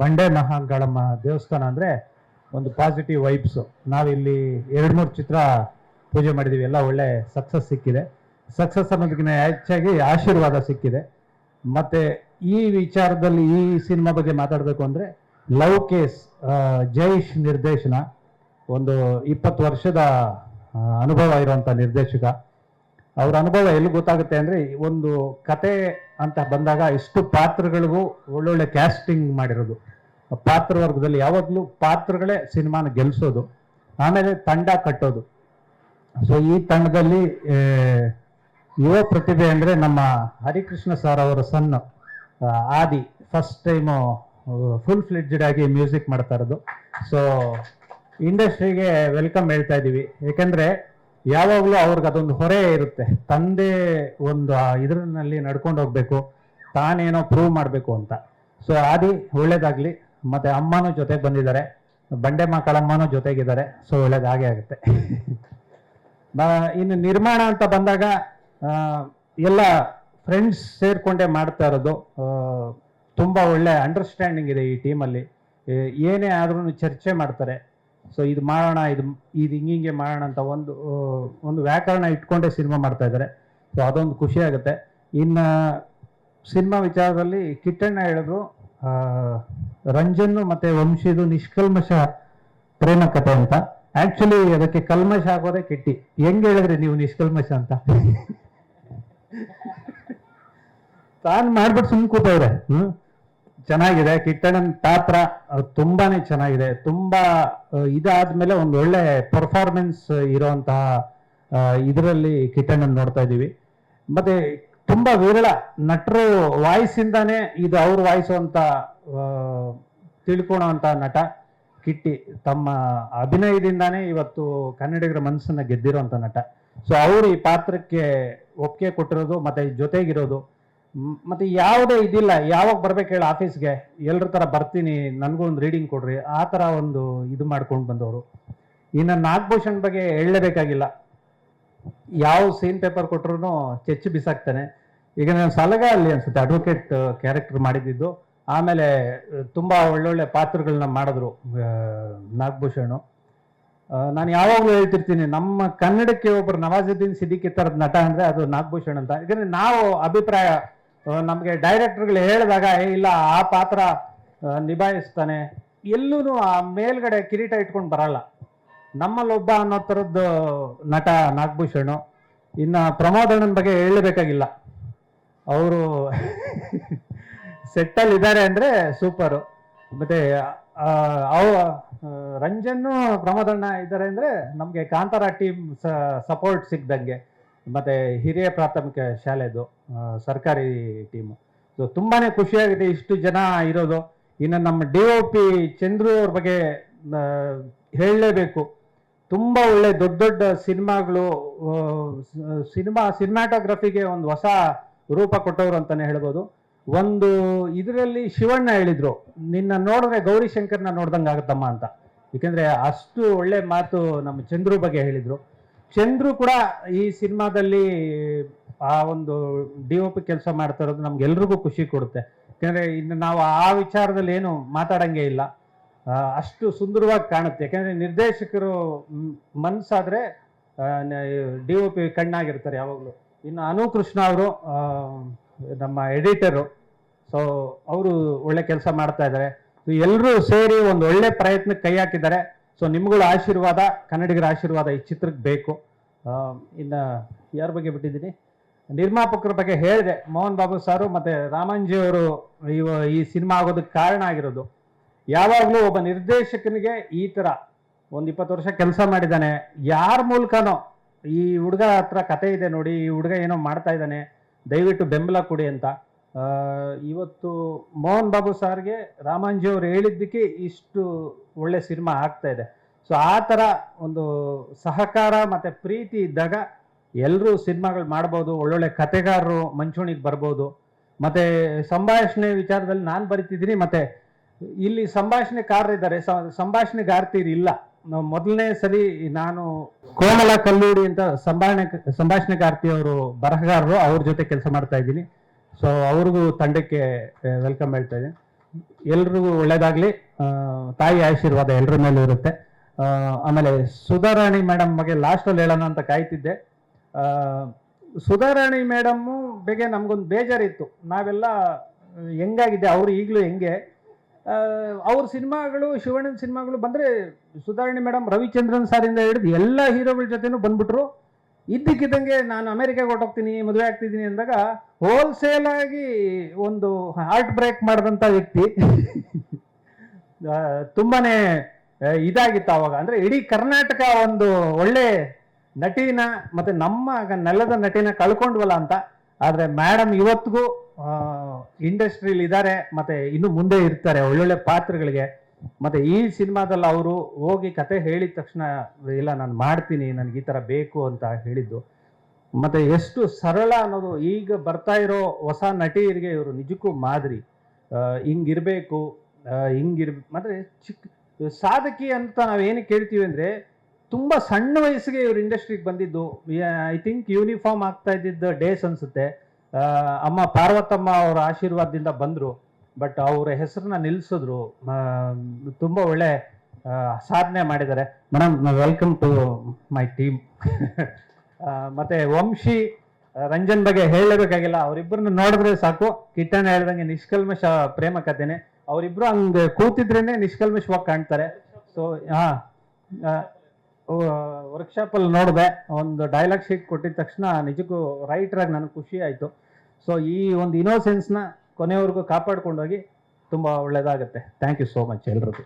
ಬಂಡೆ ಮಹಾಂಗಳಮ್ಮ ದೇವಸ್ಥಾನ ಅಂದರೆ ಒಂದು ಪಾಸಿಟಿವ್ ವೈಬ್ಸು ನಾವಿಲ್ಲಿ ಎರಡು ಮೂರು ಚಿತ್ರ ಪೂಜೆ ಮಾಡಿದ್ದೀವಿ ಎಲ್ಲ ಒಳ್ಳೆ ಸಕ್ಸಸ್ ಸಿಕ್ಕಿದೆ. ಸಕ್ಸಸ್ ಅನ್ನೋದಕ್ಕಿಂತ ಹೆಚ್ಚಾಗಿ ಆಶೀರ್ವಾದ ಸಿಕ್ಕಿದೆ. ಮತ್ತೆ ಈ ವಿಚಾರದಲ್ಲಿ ಈ ಸಿನಿಮಾ ಬಗ್ಗೆ ಮಾತಾಡಬೇಕು ಅಂದರೆ ಲವ್ ಕೇಸ್ ಜೈಶ್ ನಿರ್ದೇಶನ ಒಂದು ಇಪ್ಪತ್ತು ವರ್ಷದ ಅನುಭವ ಇರುವಂಥ ನಿರ್ದೇಶಕ. ಅವ್ರ ಅನುಭವ ಎಲ್ಲಿ ಗೊತ್ತಾಗುತ್ತೆ ಅಂದರೆ ಒಂದು ಕತೆ ಅಂತ ಬಂದಾಗ ಇಷ್ಟು ಪಾತ್ರಗಳಿಗೂ ಒಳ್ಳೊಳ್ಳೆ ಕ್ಯಾಸ್ಟಿಂಗ್ ಮಾಡಿರೋದು. ಪಾತ್ರ ವರ್ಗದಲ್ಲಿ ಯಾವಾಗಲೂ ಪಾತ್ರಗಳೇ ಸಿನಿಮಾನ ಗೆಲ್ಲಿಸೋದು ಆಮೇಲೆ ತಂಡ ಕಟ್ಟೋದು. ಸೊ ಈ ತಂಡದಲ್ಲಿ ಯುವ ಪ್ರತಿಭೆ ಅಂದರೆ ನಮ್ಮ ಹರಿಕೃಷ್ಣ ಸರ್ ಅವರ ಸಣ್ಣ ಆದಿ ಫಸ್ಟ್ ಟೈಮು ಫುಲ್ ಫ್ಲೆಡ್ಜೆಡ್ ಆಗಿ ಮ್ಯೂಸಿಕ್ ಮಾಡ್ತಾ ಇರೋದು. ಸೊ ಇಂಡಸ್ಟ್ರಿಗೆ ವೆಲ್ಕಮ್ ಹೇಳ್ತಾ ಇದ್ದೀವಿ ಯಾಕೆಂದರೆ ಯಾವಾಗಲೂ ಅವ್ರಿಗೆ ಅದೊಂದು ಹೊರೆ ಇರುತ್ತೆ. ತಂದೆ ಒಂದು ಇದ್ರಲ್ಲಿ ನಡ್ಕೊಂಡು ಹೋಗ್ಬೇಕು. ತಾನೇನೋ ಪ್ರೂವ್ ಮಾಡಬೇಕು ಅಂತ. ಸೊ ಆದಿ ಒಳ್ಳೇದಾಗ್ಲಿ. ಮತ್ತೆ ಅಮ್ಮನೂ ಜೊತೆಗೆ ಬಂದಿದ್ದಾರೆ. ಬಂಡೆ ಮಕ್ಕಳಮ್ಮನೂ ಜೊತೆಗಿದ್ದಾರೆ. ಸೊ ಒಳ್ಳೇದಾಗೆ ಆಗುತ್ತೆ. ಇನ್ನು ನಿರ್ಮಾಣ ಅಂತ ಬಂದಾಗ ಎಲ್ಲ ಫ್ರೆಂಡ್ಸ್ ಸೇರಿಕೊಂಡೇ ಮಾಡ್ತಾ ಇರೋದು ತುಂಬಾ ಒಳ್ಳೆ ಅಂಡರ್ಸ್ಟ್ಯಾಂಡಿಂಗ್ ಇದೆ ಈ ಟೀಮಲ್ಲಿ ಏನೇ ಆದ್ರೂ ಚರ್ಚೆ ಮಾಡ್ತಾರೆ. ಸೊ ಇದು ಮಾಡೋಣ ಇದು ಇದು ಹಿಂಗಿಂಗೆ ಮಾಡೋಣ ಅಂತ ಒಂದು ಒಂದು ವ್ಯಾಕರಣ ಇಟ್ಕೊಂಡೇ ಸಿನಿಮಾ ಮಾಡ್ತಾ ಇದ್ದಾರೆ. ಸೊ ಅದೊಂದು ಖುಷಿ ಆಗುತ್ತೆ. ಇನ್ನು ಸಿನಿಮಾ ವಿಚಾರದಲ್ಲಿ ಕಿಟ್ಟಣ್ಣ ಹೇಳಿದ್ರು ರಂಜನ್ ಮತ್ತೆ ವಂಶಿದು ನಿಷ್ಕಲ್ಮಶ ಪ್ರೇಮ ಕಥೆ ಅಂತ. ಆ್ಯಕ್ಚುಲಿ ಅದಕ್ಕೆ ಕಲ್ಮಶ ಆಗೋದೇ ಕಿಟ್ಟಿ. ಹೆಂಗೆ ಹೇಳಿದ್ರಿ ನೀವು ನಿಷ್ಕಲ್ಮಶ ಅಂತ? ತಾನು ಮಾಡ್ಬಿಟ್ಟು ಸುಮ್ಮನೆ ಕೂತವ್ರೆ, ಹ್ಮ್? ಚೆನ್ನಾಗಿದೆ. ಕಿಟ್ಟಣ್ಣನ ಪಾತ್ರ ತುಂಬಾನೇ ಚೆನ್ನಾಗಿದೆ. ತುಂಬಾ ಇದಾದ್ಮೇಲೆ ಒಂದು ಒಳ್ಳೆ ಪರ್ಫಾರ್ಮೆನ್ಸ್ ಇರುವಂತಹ ಇದರಲ್ಲಿ ಕಿಟ್ಟಣ್ಣನ್ ನೋಡ್ತಾ ಇದೀವಿ ಮತ್ತೆ ತುಂಬಾ ವಿರಳ ನಟರು ವಾಯ್ಸ್ ಇಂದಾನೆ ಇದು ಅವ್ರ ವಾಯ್ಸು ಅಂತ ನಟ ಕಿಟ್ಟಿ ತಮ್ಮ ಅಭಿನಯದಿಂದಾನೇ ಇವತ್ತು ಕನ್ನಡಿಗರ ಮನಸ್ಸನ್ನ ಗೆದ್ದಿರೋಂಥ ನಟ. ಸೊ ಅವರು ಈ ಪಾತ್ರಕ್ಕೆ ಒಪ್ಪಿಗೆ ಕೊಟ್ಟಿರೋದು, ಮತ್ತೆ ಜೊತೆಗಿರೋದು ಮತ್ತೆ ಯಾವುದೇ ಇದಿಲ್ಲ. ಯಾವಾಗ ಬರ್ಬೇಕು ಹೇಳಿ ಆಫೀಸ್ಗೆ. ಎಲ್ರ ತರ ಬರ್ತೀನಿ. ನನಗೂ ಒಂದು ರೀಡಿಂಗ್ ಕೊಡ್ರಿ. ಆ ತರ ಒಂದು ಇದು ಮಾಡ್ಕೊಂಡು ಬಂದವರು. ಇನ್ನು ನಾಗಭೂಷಣ್ ಬಗ್ಗೆ ಹೇಳಲೇಬೇಕಾಗಿಲ್ಲ. ಯಾವ ಸೀನ್ ಪೇಪರ್ ಕೊಟ್ರು ಚೆಚ್ಚು ಬಿಸಾಕ್ತಾನೆ. ಈಗ ನಾನು ಸಲಗ ಅಲ್ಲಿ ಅನ್ಸುತ್ತೆ ಅಡ್ವೊಕೇಟ್ ಕ್ಯಾರೆಕ್ಟರ್ ಮಾಡಿದ್ದು. ಆಮೇಲೆ ತುಂಬ ತುಂಬಾ ಒಳ್ಳೊಳ್ಳೆ ಪಾತ್ರಗಳನ್ನ ಮಾಡಿದ್ರು ನಾಗಭೂಷಣು. ನಾನು ಯಾವಾಗಲೂ ಹೇಳ್ತಿರ್ತೀನಿ, ನಮ್ಮ ಕನ್ನಡಕ್ಕೆ ಒಬ್ಬರು ನವಾಜುದ್ದೀನ್ ಸಿದ್ದಿಕ್ಕಿ ಥರದ ನಟ ಅಂದ್ರೆ ಅದು ನಾಗಭೂಷಣ್ ಅಂತ. ಯಾಕಂದ್ರೆ ನಾವು ಅಭಿಪ್ರಾಯ ನಮ್ಗೆ ಡೈರೆಕ್ಟರ್ಗಳು ಹೇಳಿದಾಗ ಇಲ್ಲ, ಆ ಪಾತ್ರ ನಿಭಾಯಿಸ್ತಾನೆ. ಎಲ್ಲೂ ಆ ಮೇಲ್ಗಡೆ ಕಿರೀಟ ಇಟ್ಕೊಂಡು ಬರಲ್ಲ. ನಮ್ಮಲ್ಲೊಬ್ಬ ಅನ್ನೋ ಥರದ್ದು ನಟ ನಾಗಭೂಷಣ. ಇನ್ನು ಪ್ರಮೋದ್ ಅಣ್ಣನ ಬಗ್ಗೆ ಹೇಳಬೇಕಾಗಿಲ್ಲ. ಅವರು ಸೆಟ್ಟಲ್ಲಿ ಇದ್ದಾರೆ ಅಂದರೆ ಸೂಪರು ಮತ್ತೆ ಅವ ರಂಜನ್ನು ಪ್ರಮೋದಣ್ಣ ಇದ್ದಾರೆ ಅಂದರೆ ನಮಗೆ ಕಾಂತಾರ ಟೀಮ್ ಸಪೋರ್ಟ್ ಸಿಗ್ದಂಗೆ. ಮತ್ತೆ ಹಿರಿಯ ಪ್ರಾಥಮಿಕ ಶಾಲೆದು ಸರ್ಕಾರಿ ಟೀಮು ಸೊ ತುಂಬಾ ಖುಷಿಯಾಗಿದೆ ಇಷ್ಟು ಜನ ಇರೋದು. ಇನ್ನು ನಮ್ಮ ಡಿ ಒ ಪಿ ಚಂದ್ರು ಅವ್ರ ಬಗ್ಗೆ ಹೇಳಲೇಬೇಕು. ತುಂಬ ಒಳ್ಳೆ ದೊಡ್ಡ ದೊಡ್ಡ ಸಿನಿಮಾಗಳು ಸಿನಿಮಾ, ಸಿನಿಮಾಟೋಗ್ರಫಿಗೆ ಒಂದು ಹೊಸ ರೂಪ ಕೊಟ್ಟವರು ಅಂತಾನೆ ಹೇಳ್ಬೋದು. ಒಂದು ಇದರಲ್ಲಿ ಶಿವಣ್ಣ ಹೇಳಿದ್ರು, ನಿನ್ನ ನೋಡಿದ್ರೆ ಗೌರಿಶಂಕರ್ನ ನೋಡ್ದಂಗೆ ಆಗುತ್ತಮ್ಮ ಅಂತ. ಏಕೆಂದರೆ ಅಷ್ಟು ಒಳ್ಳೆ ಮಾತು ನಮ್ಮ ಚಂದ್ರು ಬಗ್ಗೆ ಹೇಳಿದ್ರು. ಚಂದ್ರು ಕೂಡ ಈ ಸಿನಿಮಾದಲ್ಲಿ, ಆ ಒಂದು ಡಿ ಒ ಪಿ ಕೆಲಸ ಮಾಡ್ತಾ ಇರೋದು ನಮ್ಗೆಲ್ರಿಗೂ ಖುಷಿ ಕೊಡುತ್ತೆ. ಯಾಕಂದ್ರೆ ಇನ್ನು ನಾವು ಆ ವಿಚಾರದಲ್ಲಿ ಏನು ಮಾತಾಡಂಗೆ ಇಲ್ಲ. ಅಷ್ಟು ಸುಂದರವಾಗಿ ಕಾಣುತ್ತೆ. ಯಾಕಂದ್ರೆ ನಿರ್ದೇಶಕರು ಮನಸ್ಸಾದರೆ ಡಿ ಒ ಪಿ ಕಣ್ಣಾಗಿರ್ತಾರೆ ಯಾವಾಗಲೂ. ಇನ್ನು ಅನು ಕೃಷ್ಣ ಅವರು ನಮ್ಮ ಎಡಿಟರು, ಸೊ, ಅವರು ಒಳ್ಳೆ ಕೆಲಸ ಮಾಡ್ತಾ ಇದ್ದಾರೆ. ಎಲ್ಲರೂ ಸೇರಿ ಒಂದು ಒಳ್ಳೆ ಪ್ರಯತ್ನಕ್ಕೆ ಕೈ ಹಾಕಿದ್ದಾರೆ. ಸೊ ನಿಮ್ಗಳ ಆಶೀರ್ವಾದ, ಕನ್ನಡಿಗರ ಆಶೀರ್ವಾದ ಈ ಚಿತ್ರಕ್ಕೆ ಬೇಕು. ಇನ್ನು ಯಾರ ಬಗ್ಗೆ ಬಿಟ್ಟಿದ್ದೀನಿ? ನಿರ್ಮಾಪಕರ ಬಗ್ಗೆ ಹೇಳಿದೆ. ಮೋಹನ್ ಬಾಬು ಸಾರು ಮತ್ತು ರಾಮಂಜಿ ಅವರು ಈ ಸಿನಿಮಾ ಆಗೋದಕ್ಕೆ ಕಾರಣ ಆಗಿರೋದು. ಯಾವಾಗಲೂ ಒಬ್ಬ ನಿರ್ದೇಶಕನಿಗೆ ಈ ಥರ ಒಂದು ಇಪ್ಪತ್ತು ವರ್ಷ ಕೆಲಸ ಮಾಡಿದ್ದಾನೆ. ಯಾರ ಮೂಲಕನೋ ಈ ಹುಡುಗ ಹತ್ರ ಕತೆ ಇದೆ ನೋಡಿ, ಈ ಹುಡುಗ ಏನೋ ಮಾಡ್ತಾ ಇದ್ದಾನೆ, ದಯವಿಟ್ಟು ಬೆಂಬಲ ಕೊಡಿ ಅಂತ. ಇವತ್ತು ಮೋಹನ್ ಬಾಬು ಸಾರ್ಗೆ ರಾಮಾಂಜಿ ಅವರು ಹೇಳಿದ್ದಕ್ಕೆ ಇಷ್ಟು ಒಳ್ಳೆ ಸಿನಿಮಾ ಆಗ್ತಾ ಇದೆ. ಸೊ ಆ ಥರ ಒಂದು ಸಹಕಾರ ಮತ್ತೆ ಪ್ರೀತಿ ಇದ್ದಾಗ ಎಲ್ಲರೂ ಸಿನಿಮಾಗಳು ಮಾಡ್ಬೋದು, ಒಳ್ಳೊಳ್ಳೆ ಕತೆಗಾರರು ಮಂಚೂಣಿಗೆ ಬರ್ಬೋದು. ಮತ್ತೆ ಸಂಭಾಷಣೆ ವಿಚಾರದಲ್ಲಿ ನಾನು ಬರಿತಿದ್ದೀನಿ, ಮತ್ತೆ ಇಲ್ಲಿ ಸಂಭಾಷಣೆಕಾರರಿದ್ದಾರೆ ಸ- ಸಂಭಾಷಣೆಗಾರ್ತಿರು ಇಲ್ಲ. ಮೊದಲನೇ ಸರಿ ನಾನು ಕೋಮಲ ಕಲ್ಲೂರಿ ಅಂತ ಸಂಭಾಷಣೆ ಸಂಭಾಷಣೆಗಾರ್ತಿ ಅವರು ಬರಹಗಾರರು, ಅವ್ರ ಜೊತೆ ಕೆಲಸ ಮಾಡ್ತಾ ಇದ್ದೀನಿ. ಸೊ ಅವ್ರಿಗೂ ತಂಡಕ್ಕೆ ವೆಲ್ಕಮ್ ಹೇಳ್ತಾ ಇದ್ದೀನಿ. ಎಲ್ರಿಗೂ ಒಳ್ಳೇದಾಗ್ಲಿ. ತಾಯಿ ಆಶೀರ್ವಾದ ಎಲ್ಲರ ಮೇಲೂ ಇರುತ್ತೆ. ಆಮೇಲೆ ಸುಧಾರಾಣಿ ಮೇಡಮ್ ಬಗ್ಗೆ ಲಾಸ್ಟಲ್ಲಿ ಹೇಳೋಣ ಅಂತ ಕಾಯ್ತಿದ್ದೆ. ಸುಧಾರಾಣಿ ಮೇಡಮ್ಮು ಬಗ್ಗೆ ನಮ್ಗೊಂದು ಬೇಜಾರಿತ್ತು. ನಾವೆಲ್ಲ, ಹೆಂಗಾಗಿದೆ, ಅವರು ಈಗಲೂ ಹೆಂಗೆ? ಅವ್ರ ಸಿನಿಮಾಗಳು, ಶಿವಣ್ಣನ ಸಿನಿಮಾಗಳು ಬಂದರೆ ಸುಧಾರಾಣಿ ಮೇಡಮ್ ರವಿಚಂದ್ರನ್ ಸಾರಿಂದ ಹಿಡಿದು ಎಲ್ಲ ಹೀರೋಗಳ ಜೊತೆನೂ ಬಂದ್ಬಿಟ್ರು. ಇದ್ದಕ್ಕಿದ್ದಂಗೆ ನಾನು ಅಮೆರಿಕಾಗೆ ಹೊರಟೋಗ್ತೀನಿ, ಮದುವೆ ಆಗ್ತಿದ್ದೀನಿ ಅಂದಾಗ ಹೋಲ್ಸೇಲ್ ಆಗಿ ಒಂದು ಹಾರ್ಟ್ ಬ್ರೇಕ್ ಮಾಡಿದಂಥ ವ್ಯಕ್ತಿ. ತುಂಬಾ ತುಂಬಾನೇ ಇದಾಗಿತ್ತು ಅವಾಗ. ಅಂದರೆ ಇಡೀ ಕರ್ನಾಟಕ ಒಂದು ಒಳ್ಳೆ ನಟಿನ ಮತ್ತು ನಮ್ಮ ನೆಲದ ನಟಿನ ಕಳ್ಕೊಂಡ್ವಲ್ಲ ಅಂತ. ಆದರೆ ಮೇಡಮ್ ಇವತ್ತಿಗೂ ಇಂಡಸ್ಟ್ರಿಲಿ ಇದ್ದಾರೆ, ಮತ್ತು ಇನ್ನು ಮುಂದೆ ಇರ್ತಾರೆ ಒಳ್ಳೊಳ್ಳೆ ಪಾತ್ರಗಳಿಗೆ. ಮತ್ತೆ ಈ ಸಿನಿಮಾದಲ್ಲಿ ಅವರು ಹೋಗಿ ಕತೆ ಹೇಳಿದ ತಕ್ಷಣ, ಇಲ್ಲ, ನಾನು ಮಾಡ್ತೀನಿ, ನನಗೆ ಈ ತರ ಬೇಕು ಅಂತ ಹೇಳಿದ್ದು. ಮತ್ತೆ ಎಷ್ಟು ಸರಳ ಅನ್ನೋದು, ಈಗ ಬರ್ತಾ ಇರೋ ಹೊಸ ನಟಿಯರಿಗೆ ಇವರು ನಿಜಕ್ಕೂ ಮಾದರಿ. ಹಿಂಗಿರಬೇಕು ಹಿಂಗಿರ್, ಮತ್ತೆ ಚಿಕ್ಕ ಸಾಧಕಿ ಅಂತ ನಾವೇನು ಕೇಳ್ತೀವಿ ಅಂದ್ರೆ, ತುಂಬಾ ಸಣ್ಣ ವಯಸ್ಸಿಗೆ ಇವರು ಇಂಡಸ್ಟ್ರಿಗೆ ಬಂದಿದ್ದು. ಐ ಥಿಂಕ್ ಯೂನಿಫಾರ್ಮ್ ಆಗ್ತಾ ಇದ್ದಿದ್ದ ಡೇಸ್ ಅನ್ಸುತ್ತೆ. ಅಮ್ಮ ಪಾರ್ವತಮ್ಮ ಅವರ ಆಶೀರ್ವಾದದಿಂದ ಬಂದ್ರು. ಬಟ್ ಅವರ ಹೆಸರನ್ನ ನಿಲ್ಸಿದ್ರು ತುಂಬ ಒಳ್ಳೆ ಸಾಧನೆ ಮಾಡಿದ್ದಾರೆ. Madam welcome to my team ಮತ್ತೆ ವಂಶಿ ರಂಜನ್ ಬಗ್ಗೆ ಹೇಳಬೇಕಾಗಿಲ್ಲ ಅವರಿಬ್ಬರನ್ನ ನೋಡಿದ್ರೆ ಸಾಕು. ಕಿಟ್ಟನ್ ಹೇಳ್ದಂಗೆ ನಿಷ್ಕಲ್ಮಶ ಪ್ರೇಮ ಕಥೆನೆ. ಅವರಿಬ್ರು ಹಂಗೆ ಕೂತಿದ್ರೇನೆ ನಿಷ್ಕಲ್ಮಶವಾಗಿ ಕಾಣ್ತಾರೆ. ಸೊ ಹಾ ವರ್ಕ್ಶಾಪ್ ಅಲ್ಲಿ ನೋಡಿದೆ. ಒಂದು ಡೈಲಾಗ್ ಶೀಟ್ ಕೊಟ್ಟಿದ ತಕ್ಷಣ ನಿಜಕ್ಕೂ ರೈಟರ್ ಆಗಿ ನನಗೆ ಖುಷಿ ಆಯ್ತು. ಸೊ ಈ ಒಂದು ಇನ್ನೋಸೆನ್ಸ್ನ ಕೊನೆವರೆಗೂ ಕಾಪಾಡ್ಕೊಂಡೋಗಿ ತುಂಬಾ ಒಳ್ಳೆಯದಾಗುತ್ತೆ ಥ್ಯಾಂಕ್ ಯು ಸೋ ಮಚ್ ಎಲ್ರಿಗೂ.